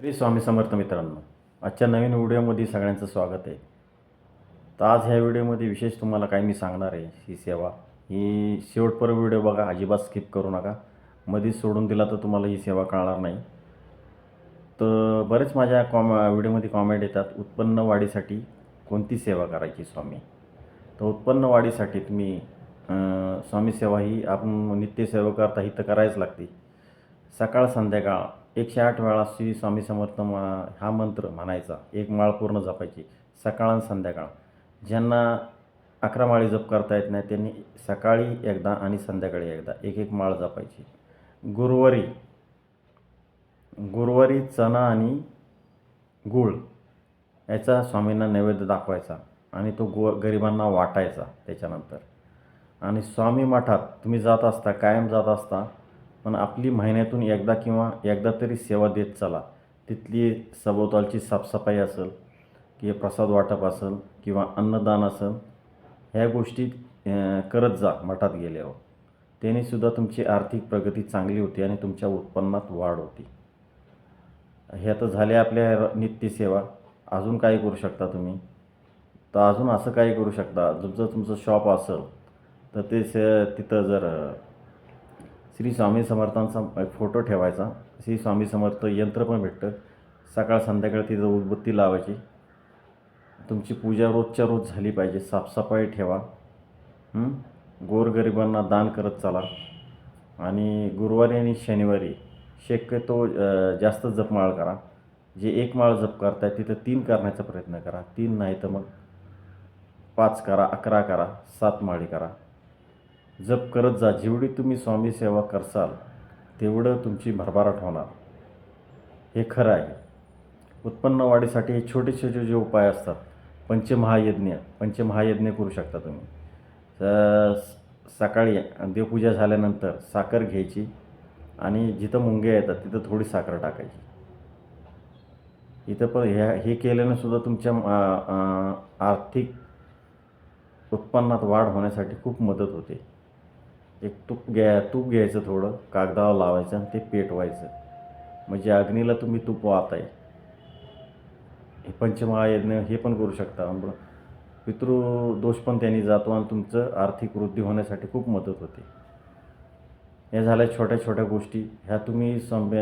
श्री स्वामी समर्थ मित्रांनो आजच्या नवीन व्हिडिओमध्ये सगळ्यांचं स्वागत आहे. तर आज ह्या व्हिडिओमध्ये विशेष तुम्हाला काय मी सांगणार आहे ही सेवा. ही शेवटपर्यंत व्हिडिओ बघा अजिबात स्किप करू नका. मध्येच सोडून दिला तर तुम्हाला ही सेवा कळणार नाही. तर बरेच माझ्या कॉम व्हिडिओमध्ये कॉमेंट येतात उत्पन्न वाढीसाठी कोणती सेवा करायची स्वामी? तर उत्पन्न वाढीसाठी तुम्ही स्वामी सेवा ही आपण नित्यसेवा करता ही तर करायच लागते. सकाळ संध्याकाळ एकशे आठ वेळा श्री स्वामी समर्थ मा हा मंत्र म्हणायचा. एक माळ पूर्ण जपायची. सकाळ आणि संध्याकाळ. ज्यांना अकरा माळी जप करता येत नाही त्यांनी सकाळी एकदा आणि संध्याकाळी एकदा एक एक माळ जपायची. गुरुवारी गुरुवारी चणा आणि गूळ याचा स्वामींना नैवेद्य दाखवायचा आणि तो गो गरिबांना वाटायचा त्याच्यानंतर. आणि स्वामी मठात तुम्ही जात असता कायम जात असता पण आपली महिन्यातून एकदा किंवा एकदा तरी सेवा देत चला. तिथली सभोवतालची साफसफाई असेल किंवा प्रसाद वाटप असेल किंवा अन्नदान असेल ह्या गोष्टी करत जा मठात गेल्यावर. त्यानेसुद्धा तुमची आर्थिक प्रगती चांगली होती आणि तुमच्या उत्पन्नात वाढ होती. ह्या तर झाल्या आपल्या र- नित्यसेवा अजून काय करू शकता तुम्ही? तर अजून असं काही करू शकता. तुमचं तुमचं शॉप असेल तर ते स तिथं जर श्री स्वामी समर्थांचा एक फोटो ठेवायचा. श्री स्वामी समर्थ यंत्र पण भेटतं. सकाळ संध्याकाळ तिथं उदबत्ती लावायची. तुमची पूजा रोजच्या रोज झाली पाहिजे. साफसफाई ठेवा. गोरगरिबांना दान करत चला. आणि गुरुवारी आणि शनिवारी शक्यतो जास्त जपमाळ करा. जे एक माळ जप करताय तिथं तीन करण्याचा प्रयत्न करा. तीन नाही तर मग पाच करा अकरा करा सात माळी करा. जप करत जा. जेवढी तुम्ही स्वामी सेवा करसाल तेवढं तुमची भरभराट होणार. हे खरं आहे. उत्पन्न वाढीसाठी हे छोटे छोटे जे उपाय असतात पंचमहायज्ञ पंचमहायज्ञ करू शकता तुम्ही. स- सकाळी देवपूजा झाल्यानंतर साखर घ्यायची आणि जिथं मुंग्या येतात तिथं थोडी साखर टाकायची. इथं पण ह्या हे केल्यानं सुद्धा तुमच्या आर्थिक उत्पन्नात वाढ होण्यासाठी खूप मदत होते. एक तूप घ्या तूप घ्यायचं थोडं कागदावर लावायचं आणि ते पेटवायचं. म्हणजे अग्नीला तुम्ही तूप वाहताय. हे पंचमहायज्ञ हे पण करू शकता. पितृ पितृदोष पण त्यांनी जातो आणि तुमचं आर्थिक वृद्धी होण्यासाठी खूप मदत होते. या झाल्या छोट्या छोट्या गोष्टी. ह्या तुम्ही स्वामी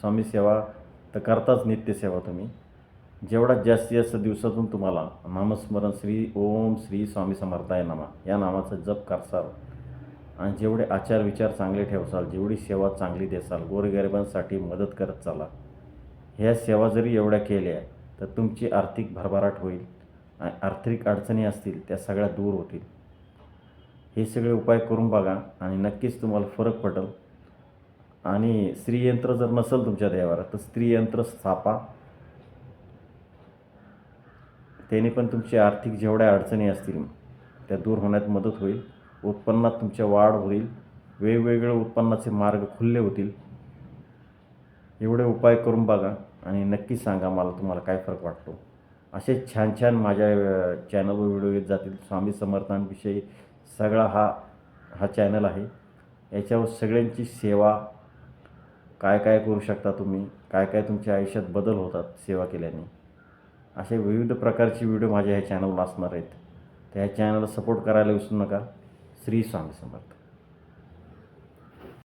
स्वामी सेवा तर करताच नित्यसेवा तुम्ही. जेवढा जास्तीत जास्त दिवसातून तुम्हाला नामस्मरण श्री ओम श्री स्वामी समर्थाय नमा. या नामाचा जप करसाल. आणि जेवढे आचार विचार चांगले ठेवसाल जेवढी सेवा चांगली देसाल गोरगरिबांसाठी मदत करत चाला. ह्या सेवा जरी एवढ्या केल्या तर तुमची आर्थिक भरभराट होईल आणि आर्थिक अडचणी असतील त्या सगळ्या दूर होतील. हे सगळे उपाय करून बघा आणि नक्कीच तुम्हाला फरक पडेल आणि स्त्रीयंत्र जर नसेल तुमच्या देवाला तर स्त्रीयंत्र स्थापा. त्याने पण तुमची आर्थिक जेवढ्या अडचणी असतील त्या दूर होण्यात मदत होईल. उत्पन्नात तुमच्या वाढ होईल. वेगवेगळे उत्पन्नाचे मार्ग खुल्ले होतील. एवढे उपाय करून बघा आणि नक्की सांगा मला तुम्हाला काय फरक वाटतो. असे छान छान माझ्या चॅनलवर व्हिडिओ येत जातील. स्वामी समर्थांविषयी सगळा हा हा चॅनल आहे. याच्यावर सगळ्यांची सेवा काय काय करू शकता तुम्ही काय काय तुमच्या आयुष्यात बदल होतात सेवा केल्याने. असे विविध प्रकारचे व्हिडिओ माझ्या ह्या चॅनलवर असणार आहेत. त्या ह्या चॅनलला सपोर्ट करायला विसरू नका. श्री स्वामी समर्थ.